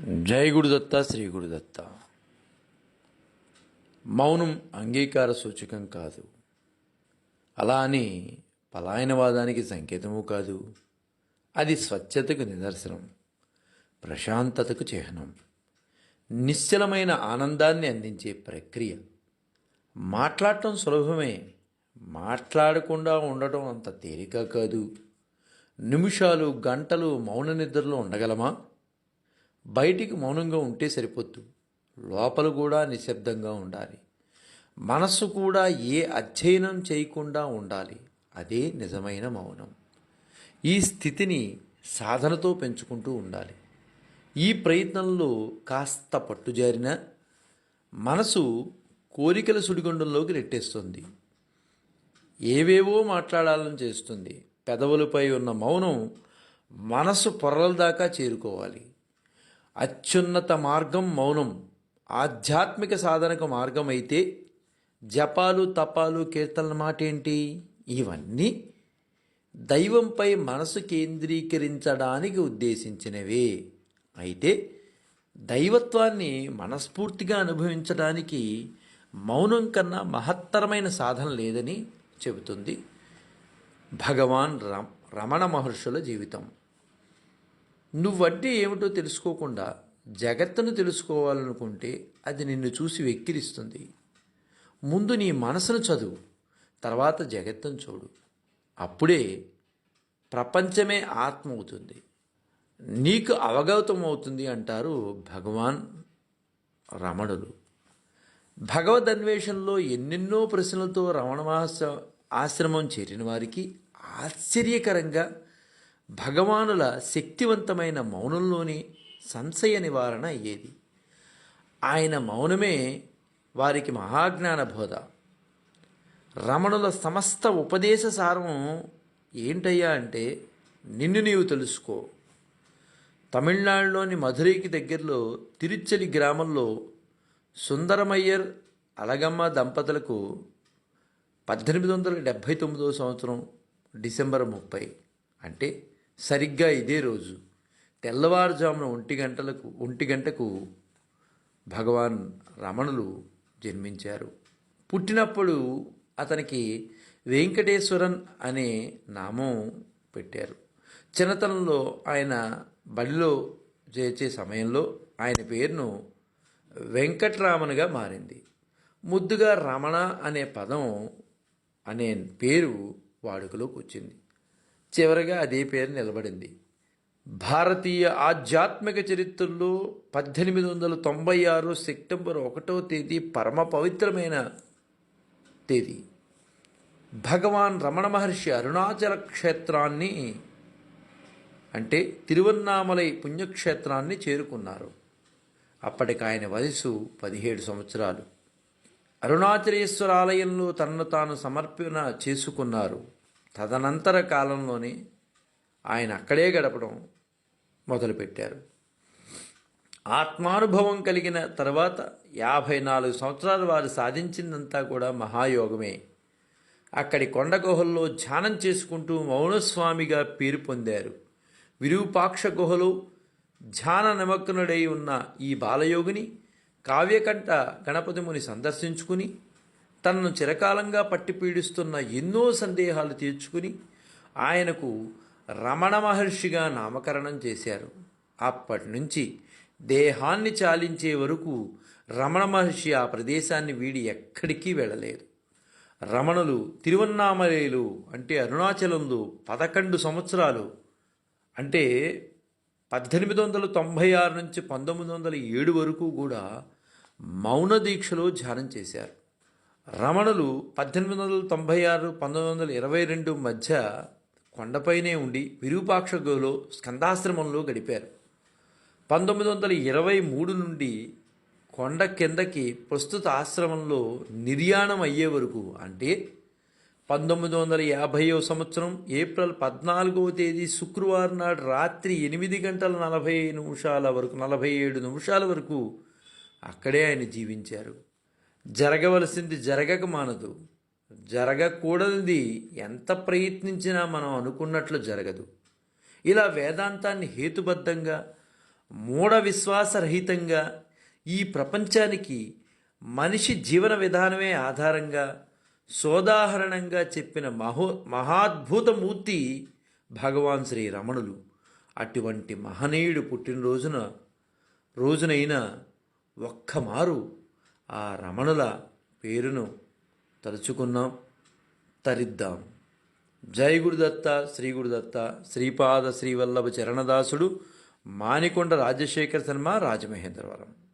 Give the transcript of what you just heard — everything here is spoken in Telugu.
జై గురుదత్త శ్రీ గురుదత్త మౌనం అంగీకార సూచకం కాదు. అలా అని పలాయనవాదానికి సంకేతము కాదు. అది స్వచ్ఛతకు నిదర్శనం ప్రశాంతతకు చిహ్నం నిశ్చలమైన ఆనందాన్ని అందించే ప్రక్రియ. మాట్లాడటం సులభమే మాట్లాడకుండా ఉండటం అంత తేలిక కాదు. నిమిషాలు గంటలు మౌన నిద్రలో ఉండగలమా? బయటికి మౌనంగా ఉంటే సరిపోద్దు. లోపల కూడా నిశ్శబ్దంగా ఉండాలి. మనస్సు కూడా ఏ అధ్యయనం చేయకుండా ఉండాలి. అదే నిజమైన మౌనం. ఈ స్థితిని సాధనతో పెంచుకుంటూ ఉండాలి. ఈ ప్రయత్నంలో కాస్త పట్టుజారిన మనసు కోరికల సుడిగుండంలోకి నెట్టేస్తుంది. ఏవేవో మాట్లాడాలని చేస్తుంది. పెదవులపై ఉన్న మౌనం మనసు పొరల దాకా చేరుకోవాలి. అత్యున్నత మార్గం మౌనం. ఆధ్యాత్మిక సాధనకు మార్గం అయితే జపాలు తపాలు కీర్తనల మాట ఏంటి ఇవన్నీ దైవంపై మనసు కేంద్రీకరించడానికి ఉద్దేశించినవే. అయితే దైవత్వాన్ని మనస్ఫూర్తిగా అనుభవించడానికి మౌనం కన్నా మహత్తరమైన సాధన లేదని చెబుతుంది భగవాన్ రమణ మహర్షుల జీవితం. నువ్వంటే ఏమిటో తెలుసుకోకుండా జగత్తును తెలుసుకోవాలనుకుంటే అది నిన్ను చూసి వెక్కిరిస్తుంది. ముందు నీ మనసును చదువు తర్వాత జగత్తును చూడు. అప్పుడే ప్రపంచమే ఆత్మ అవుతుంది నీకు అవగతం అవుతుంది అంటారు భగవాన్ రమణులు. భగవద్ అన్వేషణలో ఎన్నెన్నో ప్రశ్నలతో రమణ ఆశ్రమం చేరిన వారికి ఆశ్చర్యకరంగా భగవానుల శక్తివంతమైన మౌనంలోని సంశయ నివారణ అయ్యేది. ఆయన మౌనమే వారికి మహాజ్ఞాన బోధ. రమణుల సమస్త ఉపదేశ సారం ఏంటయ్యా అంటే నిన్ను నీవు తెలుసుకో. తమిళనాడులోని మధురైకి దగ్గరలో తిరుచ్చలి గ్రామంలో సుందరమయ్యర్ అలగమ్మ దంపతులకు పద్దెనిమిది వందల డెబ్భై తొమ్మిదో సంవత్సరం డిసెంబర్ ముప్పై. అంటే సరిగ్గా ఇదే రోజు. తెల్లవారుజామున ఒంటి గంటలకు ఒంటి గంటకు భగవాన్ రమణులు జన్మించారు. పుట్టినప్పుడు అతనికి వెంకటేశ్వరన్ అనే నామం పెట్టారు. చిన్నతనంలో ఆయన బడిలో చేర్చే సమయంలో ఆయన పేరును వెంకట్రామన్గా మారింది. ముద్దుగా రమణ అనే పదం అనే పేరు వాడుకలోకి వచ్చింది. చివరగా అదే పేరు నిలబడింది. భారతీయ ఆధ్యాత్మిక చరిత్రలో పద్దెనిమిది వందల తొంభై ఆరు సెప్టెంబర్ ఒకటో తేదీ పరమ పవిత్రమైన తేదీ. భగవాన్ రమణ మహర్షి అరుణాచల క్షేత్రాన్ని అంటే తిరువన్నామలై పుణ్యక్షేత్రాన్ని చేరుకున్నారు. అప్పటికి ఆయన వయసు పదిహేడు సంవత్సరాలు. అరుణాచలేశ్వర ఆలయంలో తనను తాను సమర్పణ చేసుకున్నారు. తదనంతర కాలంలోనే ఆయన అక్కడే గడపడం మొదలుపెట్టారు. ఆత్మానుభవం కలిగిన తర్వాత యాభై నాలుగు సంవత్సరాలు వారు సాధించిందంతా కూడా మహాయోగమే. అక్కడి కొండ గుహల్లో ధ్యానం చేసుకుంటూ మౌనస్వామిగా పేరు పొందారు. విరూపాక్ష గుహలో ధ్యాన నిమగ్నుడై ఉన్న ఈ బాలయోగిని కావ్యకంఠ గణపతి ముని సందర్శించుకుని తనను చిరకాలంగా పట్టి పీడిస్తున్న ఎన్నో సందేహాలు తీర్చుకుని ఆయనకు రమణ మహర్షిగా నామకరణం చేశారు. అప్పటి నుంచి దేహాన్ని చాలించే వరకు రమణ మహర్షి ఆ ప్రదేశాన్ని వీడి ఎక్కడికి వెళ్ళలేదు. రమణులు తిరువన్నామలేలు అంటే అరుణాచలంలో పదకొండు సంవత్సరాలు అంటే పద్దెనిమిది వందల తొంభై ఆరు నుంచి పంతొమ్మిది వందల ఏడు వరకు కూడా మౌన దీక్షలో ధ్యానం చేశారు. రమణులు పద్దెనిమిది వందల తొంభై ఆరు పంతొమ్మిది వందల ఇరవై రెండు మధ్య కొండపైనే ఉండి విరూపాక్ష గుహలో స్కందాశ్రమంలో గడిపారు. పంతొమ్మిది వందల ఇరవై మూడు నుండి కొండ కిందకి ప్రస్తుత ఆశ్రమంలో నిర్యాణం అయ్యే వరకు అంటే పంతొమ్మిది వందల యాభైవ సంవత్సరం ఏప్రిల్ పద్నాలుగవ తేదీ శుక్రవారం నాడు రాత్రి ఎనిమిది గంటల నలభై నిమిషాల వరకు నలభై ఏడు నిమిషాల వరకు అక్కడే ఆయన జీవించారు. జరగవలసింది జరగక మానదు. జరగకూడనిది ఎంత ప్రయత్నించినా మనం అనుకున్నట్లు జరగదు. ఇలా వేదాంతాన్ని హేతుబద్ధంగా మూఢ విశ్వాసరహితంగా ఈ ప్రపంచానికి మనిషి జీవన విధానమే ఆధారంగా సోదాహరణంగా చెప్పిన మహో మహాద్భుతమూర్తి భగవాన్ శ్రీ రమణులు అటువంటి మహనీయుడు పుట్టినరోజున రోజునైనా ఒక్కమారు ఆ రమణుల పేరును తలుచుకున్నాం తరిద్దాం. జై గురుదత్త శ్రీ గురుదత్త శ్రీపాద శ్రీవల్లభ చరణదాసుడు మానికొండ రాజశేఖర శర్మ రాజమహేంద్రవరం.